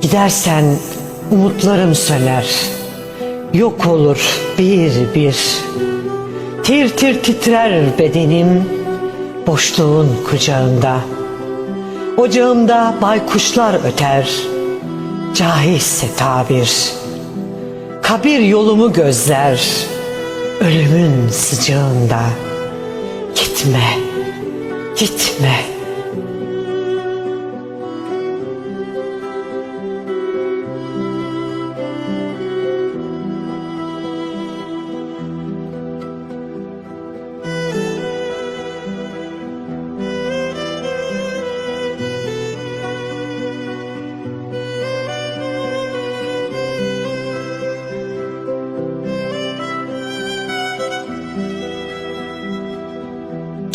Gidersen umutlarım söner. Yok olur bir bir. Tir tir titrer bedenim boşluğun kucağında. Ocağımda baykuşlar öter. Cahilse tabir. Kabir yolumu gözler. Ölümün sıcağında. Gitme, gitme.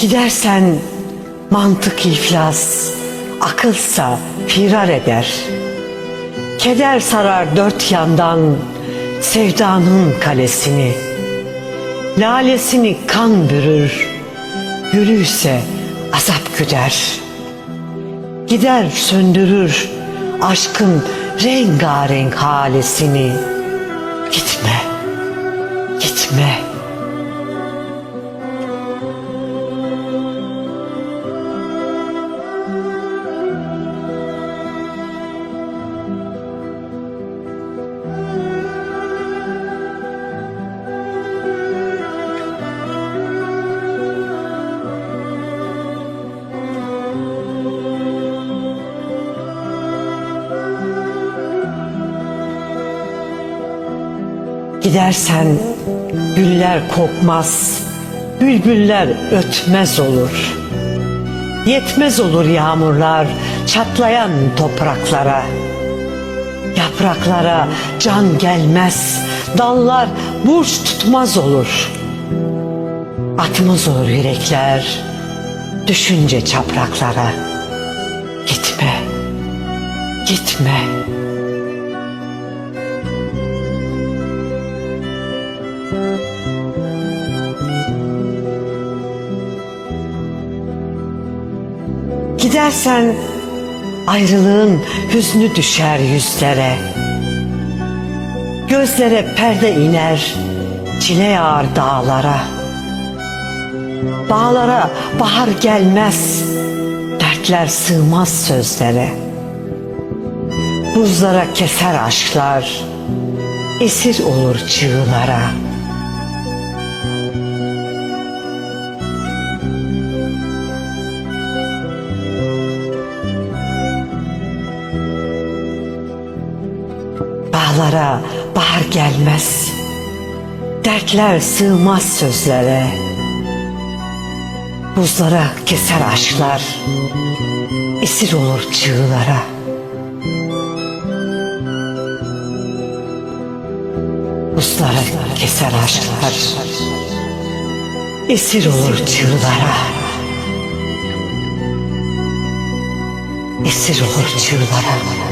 Gidersen mantık iflas, akılsa firar eder. Keder sarar dört yandan sevdanın kalesini. Lalesini kan bürür, gülü ise azap güder. Gider söndürür aşkın rengarenk halesini. Gitme, gitme. Gidersen güller kokmaz, bülbüller ötmez olur. Yetmez olur yağmurlar çatlayan topraklara. Yapraklara can gelmez, dallar burç tutmaz olur. Atmaz olur yürekler, düşünce çapraklara. Gitme, gitme. Gidersen ayrılığın hüznü düşer yüzlere. Gözlere perde iner, çile yağar dağlara. Bağlara bahar gelmez, dertler sığmaz sözlere. Buzlara keser aşklar, esir olur çığlara. Bağlara bahar gelmez, dertler sığmaz sözlere. Buzlara keser aşklar, esir olur çığlara. Buzlara keser aşklar, esir olur çığlara. Esir olur çığlara.